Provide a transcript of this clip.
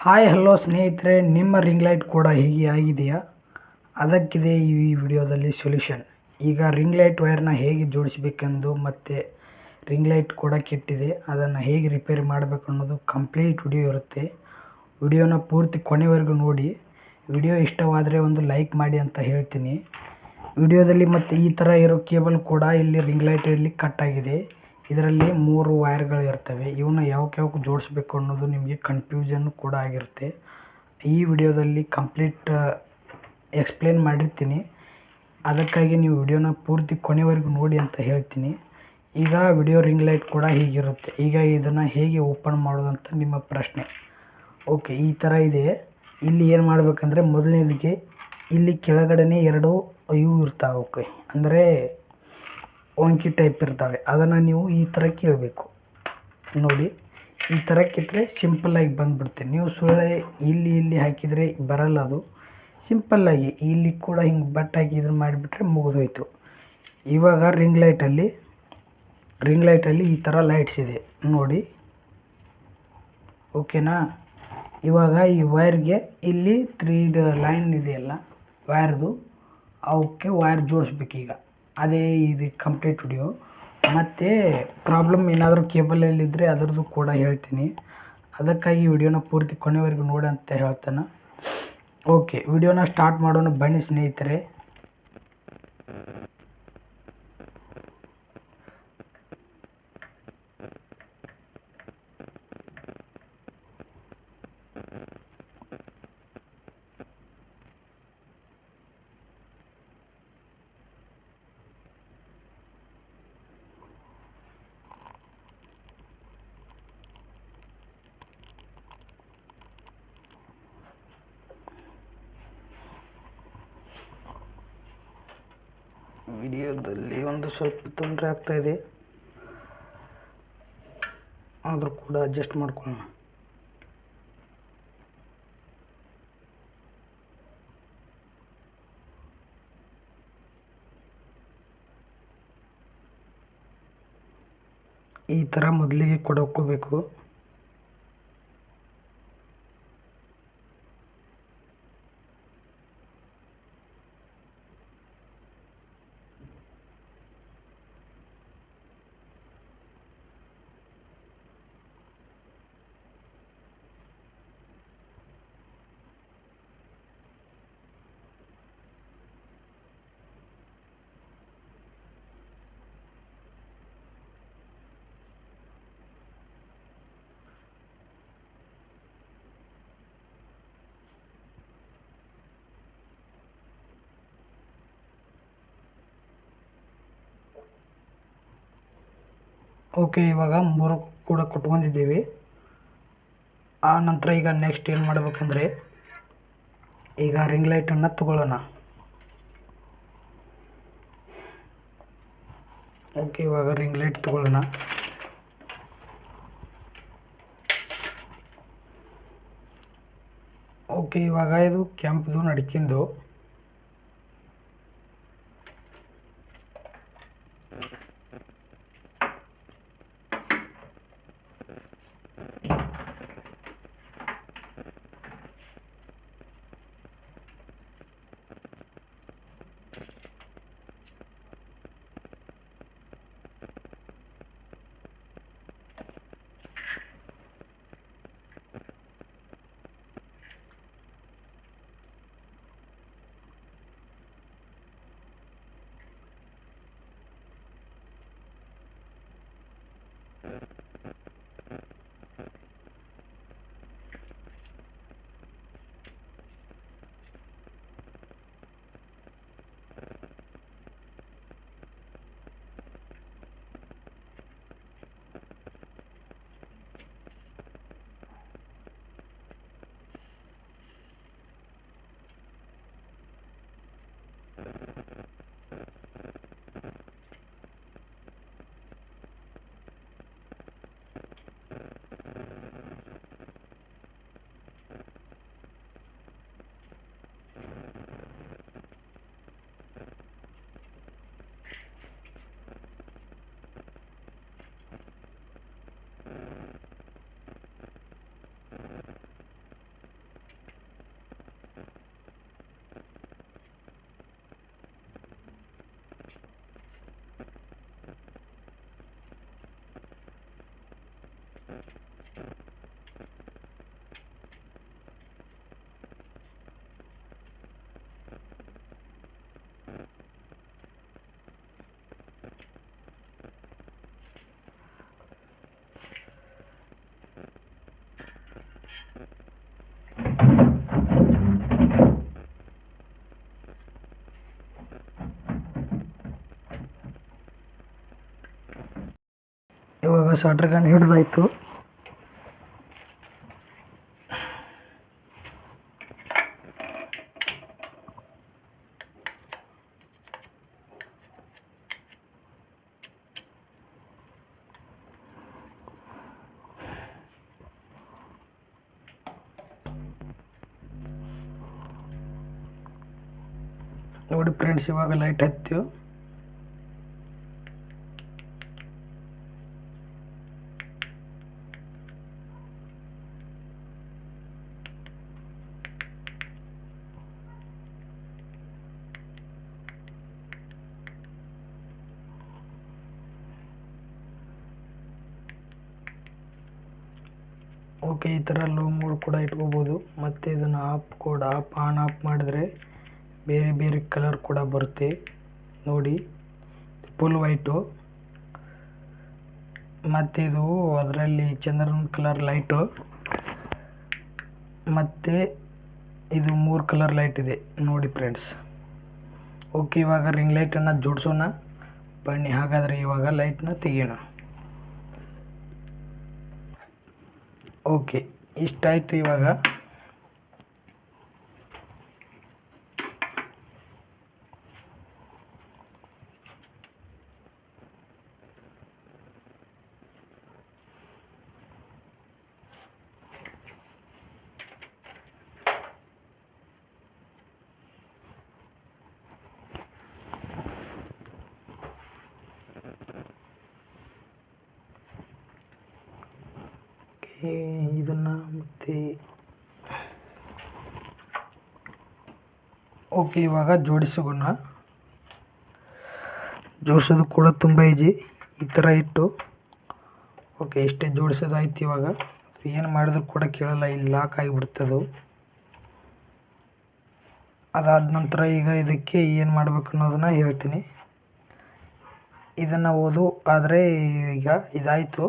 Hi, hello ಸ್ನೇಹಿತರೆ, ನಿಮ್ಮ ring light ಕೂಡ ಹೀಗೆ ಆಗಿದೆಯಾ? ಅದಕ್ಕಿದೆ ಈ ವಿಡಿಯೋದಲ್ಲಿ ಸೊಲ್ಯೂಷನ್. ಈಗ ರಿಂಗ್ ಲೈಟ್ ವೈರ್ನ ಹೇಗೆ ಜೋಡಿಸಬೇಕೆಂದು ಮತ್ತು ರಿಂಗ್ ಲೈಟ್ ಕೂಡ ಕೆಟ್ಟಿದೆ. ಅದನ್ನು ಹೇಗೆ ರಿಪೇರಿ ಮಾಡಬೇಕು ಅನ್ನೋದು ಕಂಪ್ಲೀಟ್ ವಿಡಿಯೋ ಇರುತ್ತೆ. ವಿಡಿಯೋನ ಪೂರ್ತಿ ಕೊನೆವರೆಗೂ ನೋಡಿ. ವಿಡಿಯೋ ಇಷ್ಟವಾದರೆ ಒಂದು ಲೈಕ್ ಮಾಡಿ ಅಂತ ಹೇಳ್ತೀನಿ. ವಿಡಿಯೋದಲ್ಲಿ ಮತ್ತು ಈ ಥರ ಇರೋ ಕೇಬಲ್ ಕೂಡ ಇಲ್ಲಿ ರಿಂಗ್ ಲೈಟಲ್ಲಿ ಕಟ್ಟಾಗಿದೆ ಇದರಲ್ಲಿ ಮೂರು ವೈರ್ಗಳು ಇರ್ತವೆ. ಇವನ್ನ ಯಾವ್ಕೆ ಯಾವ್ಕೆ ಜೋಡಿಸ್ಬೇಕು ಅನ್ನೋದು ನಿಮಗೆ ಕನ್ಫ್ಯೂಷನ್ ಕೂಡ ಆಗಿರುತ್ತೆ. ಈ ವಿಡಿಯೋದಲ್ಲಿ ಕಂಪ್ಲೀಟ್ ಎಕ್ಸ್ಪ್ಲೇನ್ ಮಾಡಿರ್ತೀನಿ. ಅದಕ್ಕಾಗಿ ನೀವು ವಿಡಿಯೋನ ಪೂರ್ತಿ ಕೊನೆವರೆಗೂ ನೋಡಿ ಅಂತ ಹೇಳ್ತೀನಿ. ಈಗ ವಿಡಿಯೋ ರಿಂಗ್ ಲೈಟ್ ಕೂಡ ಹೀಗಿರುತ್ತೆ. ಈಗ ಇದನ್ನು ಹೇಗೆ ಓಪನ್ ಮಾಡೋದು ಅಂತ ನಿಮ್ಮ ಪ್ರಶ್ನೆ. ಓಕೆ, ಈ ಥರ ಇದೆ. ಇಲ್ಲಿ ಏನು ಮಾಡಬೇಕಂದ್ರೆ ಮೊದಲನೇದಕ್ಕೆ ಇಲ್ಲಿ ಕೆಳಗಡೆನೇ ಎರಡು ಇವು ಇರ್ತಾವೆ. ಓಕೆ, ಅಂದರೆ ವಂಕಿ ಟೈಪ್ ಇರ್ತವೆ. ಅದನ್ನು ನೀವು ಈ ಥರ ಕೇಳಬೇಕು. ನೋಡಿ, ಈ ಥರ ಕಿತ್ತರೆ ಸಿಂಪಲ್ಲಾಗಿ ಬಂದುಬಿಡುತ್ತೆ. ನೀವು ಸುಳ್ಳೆ ಇಲ್ಲಿ ಇಲ್ಲಿ ಹಾಕಿದರೆ ಬರಲ್ಲ ಅದು. ಸಿಂಪಲ್ಲಾಗಿ ಇಲ್ಲಿ ಕೂಡ ಹಿಂಗೆ ಬಟ್ ಹಾಕಿ ಇದನ್ನು ಮಾಡಿಬಿಟ್ರೆ ಮುಗಿದೋಯ್ತು. ಇವಾಗ ರಿಂಗ್ ಲೈಟಲ್ಲಿ ರಿಂಗ್ ಲೈಟಲ್ಲಿ ಈ ಥರ ಲೈಟ್ಸ್ ಇದೆ. ನೋಡಿ. ಓಕೆನಾ ಇವಾಗ ಈ ವೈರ್ಗೆ ಇಲ್ಲಿ ತ್ರೀ ಲೈನ್ ಇದೆಯಲ್ಲ ವೈರ್ದು ಅವಕ್ಕೆ ವೈರ್ ಜೋಡಿಸ್ಬೇಕೀಗ. ಅದೇ ಇದು ಕಂಪ್ಲೀಟ್ ವಿಡಿಯೋ ಮತ್ತು ಪ್ರಾಬ್ಲಮ್ ಏನಾದರೂ ಕೇಬಲಲ್ಲಿದ್ದರೆ ಅದರದ್ದು ಕೂಡ ಹೇಳ್ತೀನಿ. ಅದಕ್ಕಾಗಿ ವಿಡಿಯೋನ ಪೂರ್ತಿ ಕೊನೆವರೆಗೂ ನೋಡಿ ಅಂತ ಹೇಳ್ತಾನೆ. ಓಕೆ ವಿಡಿಯೋನ ಸ್ಟಾರ್ಟ್ ಮಾಡೋಣ. ಬನ್ನಿ ಸ್ನೇಹಿತರೆ. ವಿಡಿಯೋದಲ್ಲಿ ಒಂದು ಸ್ವಲ್ಪ ತೊಂದರೆ ಆಗ್ತಾ ಇದೆ. ಆದರೂ ಕೂಡ ಅಡ್ಜಸ್ಟ್ ಮಾಡ್ಕೊಳ್ಳೋಣ. ಈ ಥರ ಮೊದಲಿಗೆ ಕೊಡೋಕೋಬೇಕು. ಓಕೆ ಇವಾಗ ಮೂರು ಕೂಡ ಕೊಟ್ಕೊಂಡಿದ್ದೀವಿ. ಆ ನಂತರ ಈಗ ನೆಕ್ಸ್ಟ್ ಏನು ಮಾಡಬೇಕಂದ್ರೆ, ಈಗ ರಿಂಗ್ ಲೈಟನ್ನು ತಗೊಳ್ಳೋಣ. ಓಕೆ ಇವಾಗ ರಿಂಗ್ ಲೈಟ್ ತಗೊಳ್ಳೋಣ. ಓಕೆ ಇವಾಗ ಇದು ಕೆಂಪದು ನಡ್ಕಿಂದು. ಸಾಟ್ರ್ ಗನ್ ಹಿಡಿದಾಯಿತು. ನೋಡಿ ಫ್ರೆಂಡ್ಸ್ ಇವಾಗ ಲೈಟ್ ಹತ್ತಿವು ಓಕೆ, ಈ ಥರ ಲೋ ಮೋಡ್ ಕೂಡ ಇಟ್ಕೋಬೋದು. ಮತ್ತು ಇದನ್ನು ಆಫ್ ಕೂಡ ಆಫ್ ಆನ್ ಆಫ್ ಮಾಡಿದ್ರೆ ಬೇರೆ ಬೇರೆ ಕಲರ್ ಕೂಡ ಬರುತ್ತೆ. ನೋಡಿ, ಫುಲ್ ವೈಟು. ಮತ್ತು ಇದು ಅದರಲ್ಲಿ ಚಂದ್ರನ ಕಲರ್ ಲೈಟು. ಮತ್ತು ಇದು ಮೂರು ಕಲರ್ ಲೈಟ್ ಇದೆ. ನೋಡಿ ಫ್ರೆಂಡ್ಸ್. ಓಕೆ, ಇವಾಗ ರಿಂಗ್ ಲೈಟನ್ನು ಜೋಡಿಸೋಣ. ಬನ್ನಿ, ಹಾಗಾದರೆ ಇವಾಗ ಲೈಟನ್ನ ತೆಗಿಯೋಣ. ಓಕೆ ಇಷ್ಟಾಯಿತು ಇವಾಗ ಓಕೆ ಇದನ್ನು ಮತ್ತೆ ಓಕೆ ಇವಾಗ ಜೋಡಿಸೋಣ ಜೋಡಿಸೋದು ಕೂಡ ತುಂಬ ಈಜಿ ಈ ಥರ ಇಟ್ಟು. ಓಕೆ ಇಷ್ಟೇ ಜೋಡಿಸೋದಾಯ್ತು ಇವಾಗ. ಏನು ಮಾಡಿದ್ರು ಕೂಡ ಕೇಳಲ್ಲ, ಇಲ್ಲಿ ಲಾಕ್ ಆಗಿಬಿಡುತ್ತೆ ಅದು. ಅದಾದ ನಂತರ ಈಗ ಇದಕ್ಕೆ ಏನು ಮಾಡಬೇಕು ಅನ್ನೋದನ್ನು ಹೇಳ್ತೀನಿ. ಇದನ್ನು ಓದು, ಆದರೆ ಈಗ ಇದಾಯಿತು.